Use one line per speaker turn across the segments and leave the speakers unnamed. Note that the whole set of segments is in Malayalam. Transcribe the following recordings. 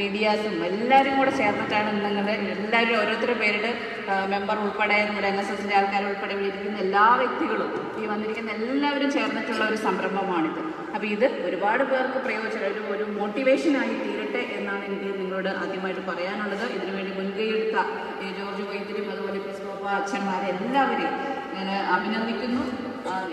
മീഡിയാസും എല്ലാവരും കൂടെ ചേർന്നിട്ടാണ് നിങ്ങൾ എല്ലാവരും ഓരോരുത്തരുടെ പേരുടെ മെമ്പർ ഉൾപ്പെടെ നമ്മുടെ എൻ എസ് എസിന്റെ ആൾക്കാർ ഉൾപ്പെടെ ഇവിടെ ഇരിക്കുന്ന എല്ലാ വ്യക്തികളും ഈ വന്നിരിക്കുന്ന എല്ലാവരും ചേർന്നിട്ടുള്ള ഒരു സംരംഭമാണിത്. അപ്പോൾ ഇത് ഒരുപാട് പേർക്ക് പ്രയോജനം ഒരു ഒരു മോട്ടിവേഷനായി തീരട്ടെ എന്നാണ് എനിക്ക് നിങ്ങളോട് ആദ്യമായിട്ട് പറയാനുള്ളത്. ഇതിനുവേണ്ടി മുൻകൈയെടുത്ത ജോർജ് വൈദ്യരും അതുപോലെ ക്രിസ്തോപ്പ അച്ഛന്മാരെ എല്ലാവരെയും ഞാൻ അഭിനന്ദിക്കുന്നു.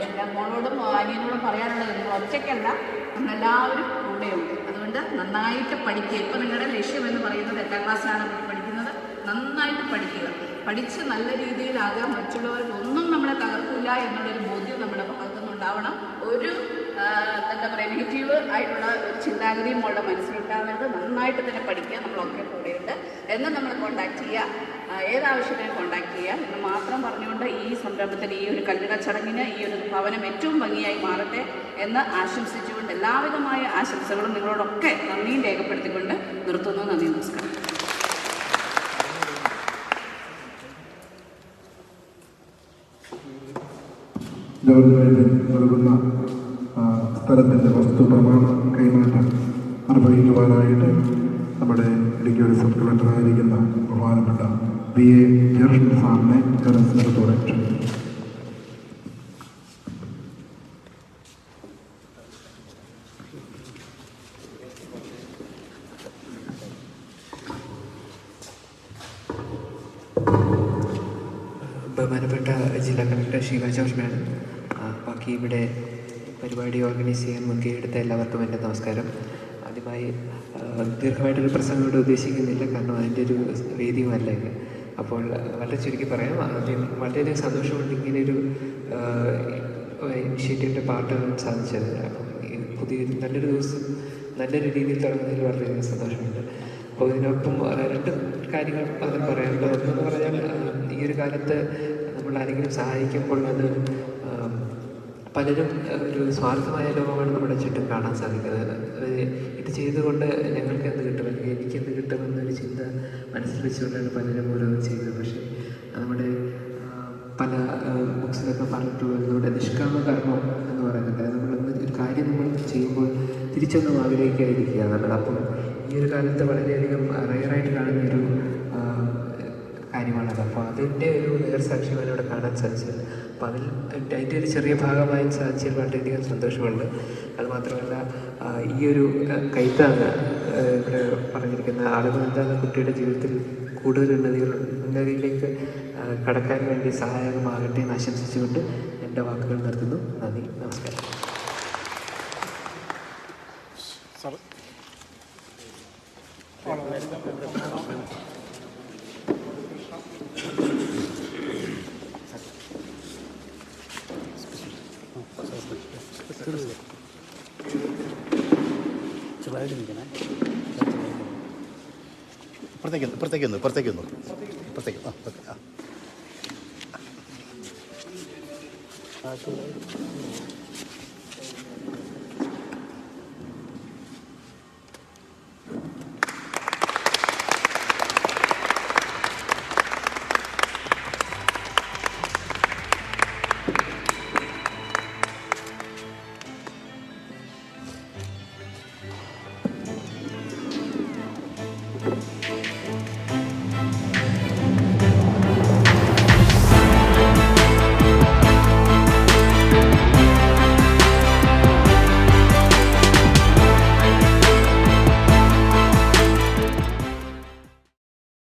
എല്ലാ മോളോടും അനിയനോടും പറയാനുള്ളത് ഒറ്റയ്ക്കല്ല നമ്മളെല്ലാവരും കൂടെയുണ്ട്. അതുകൊണ്ട് നന്നായിട്ട് പഠിക്കുക. ഇപ്പം നിങ്ങളുടെ ലക്ഷ്യം എന്ന് പറയുന്നത് എട്ടാം ക്ലാസ്സിലാണ് പഠിക്കുന്നത്. നന്നായിട്ട് പഠിക്കുക. പഠിച്ച് നല്ല രീതിയിലാകാൻ മറ്റുള്ളവർക്ക് ഒന്നും നമ്മളെ തകർക്കില്ല എന്നുള്ളൊരു ബോധ്യം നമ്മുടെ ഭാഗത്തുനിന്നുണ്ടാവണം. ഒരു എന്താ പറയുക നെഗറ്റീവ് ആയിട്ടുള്ള ഒരു ചിന്താഗതിയും മോളുടെ മനസ്സിലുണ്ടാകുന്നത് നന്നായിട്ട് തന്നെ പഠിക്കുക നമ്മളൊക്കെ കൂടെയുണ്ട്. എന്ന് നമ്മൾ കോണ്ടാക്ട് ചെയ്യുക. ഏതാവശ്യത്തിനും കോണ്ടാക്ട് ചെയ്യുക. എന്ന് മാത്രം പറഞ്ഞുകൊണ്ട് ഈ സംരംഭത്തിന് ഈ ഒരു കല്ലിട ചടങ്ങിന് ഈ ഒരു ഭവനം ഏറ്റവും ഭംഗിയായി മാറട്ടെ എന്ന് ആശംസിച്ചുകൊണ്ട് എല്ലാവിധമായ ആശംസകളും നിങ്ങളോടൊക്കെ നന്ദിയും രേഖപ്പെടുത്തിക്കൊണ്ട് നിർത്തുന്നു. നന്ദി നമസ്കാരം.
വൈദ്യൻ നൽകുന്ന സ്ഥലത്തിന്റെ വസ്തു പ്രമാണം കൈമാറ്റം നിർവഹിക്കുവാനായിട്ട് നമ്മുടെ ഇടുക്കി ഒരു സബ് കളക്ടറായിരിക്കുന്ന ബഹുമാനപ്പെട്ട ബി എ ജർഷൻ സാറിനെ ജനസ്നേഹത്തോടെ ക്ഷണിക്കുന്നു.
ബഹുമാനപ്പെട്ട ജില്ലാ കളക്ടർ ശിവ ജോർജ് മാഡം ബാക്കി ഇവിടെ പരിപാടി ഓർഗനൈസ് ചെയ്യാൻ മുൻകൈയെടുത്ത എല്ലാവർക്കും എന്റെ നമസ്കാരം. ആദ്യമായി ദീർഘമായിട്ടൊരു പ്രസംഗം ഇവിടെ ഉദ്ദേശിക്കുന്നില്ല. കാരണം അതിന്റെ ഒരു വേദിയുമല്ല ഇത്. അപ്പോൾ വളരെ ചുരുക്കി പറയാം. ആദ്യം വളരെയധികം സന്തോഷമുണ്ട് ഇങ്ങനെ ഒരു ഇനിഷ്യേറ്റീവിന്റെ പാർട്ടാകാൻ സാധിച്ചത്. അപ്പം പുതിയ നല്ലൊരു ദിവസം നല്ലൊരു രീതിയിൽ തുടങ്ങുന്നതിൽ വളരെയധികം സന്തോഷമുണ്ട്. അപ്പോൾ ഇതിനൊപ്പം രണ്ട് കാര്യങ്ങൾ അതിൽ പറയാനുള്ളത് ഒന്നെന്ന് പറഞ്ഞാൽ ഈ ഒരു കാലത്ത് നമ്മൾ ആരെങ്കിലും സഹായിക്കുമ്പോൾ അത് പലരും ഒരു സ്വാർത്ഥമായ ലോകമാണ് നമ്മുടെ ചുറ്റും കാണാൻ സാധിക്കുന്നത്. ഇത് ചെയ്തുകൊണ്ട് ഞങ്ങൾക്ക് എന്ത് കിട്ടും? അല്ലെങ്കിൽ എനിക്ക് എന്ത് കിട്ടുമെന്നൊരു ചിന്ത മനസ്സിൽ വെച്ചുകൊണ്ടാണ് പലരും ഓരോന്നും ചെയ്തത് പക്ഷേ നമ്മുടെ പല ബുക്സിലൊക്കെ പറഞ്ഞിട്ടുള്ളത് നമ്മുടെ നിഷ്കാമ കർമ്മം എന്ന് പറയുന്നത് നമ്മൾ ഒരു കാര്യം നമ്മൾ ചെയ്യുമ്പോൾ തിരിച്ചൊന്നും ആഗ്രഹിക്കാതിരിക്കുക നമ്മൾ. അപ്പം ഈ ഒരു കാലത്ത് വളരെയധികം റയറായിട്ട് കാണുന്ന ഒരു ആ, കാര്യമാണത് അപ്പോൾ അതിന്റെ ഒരു നേർസാക്ഷ്യമാണ് ഇവിടെ കാണാൻ സാധിച്ചത്. അപ്പോൾ അതിൽ അതിന്റെ ഒരു ചെറിയ ഭാഗമായി സാധിച്ചതിൽ വളരെയധികം സന്തോഷമുണ്ട്. അതുമാത്രമല്ല ഈ ഒരു കൈത്താങ്ങ് കൈത്താങ് ഇവിടെ പറഞ്ഞിരിക്കുന്ന ആളുകൾ എന്താണ് കുട്ടിയുടെ ജീവിതത്തിൽ കൂടുതൽ ഉന്നതികൾ ഉന്നതിയിലേക്ക് കടക്കാൻ വേണ്ടി സഹായകമാകട്ടെ എന്ന് ആശംസിച്ചുകൊണ്ട് എന്റെ വാക്കുകൾ നിർത്തുന്നു. നന്ദി. നമസ്കാരം.
ഇപ്പുറത്തേക്ക് ഇപ്പുറത്തേക്ക് ഒന്ന് ഇപ്പുറത്തേക്ക് ഒന്ന് ആ ഓക്കെ ആ.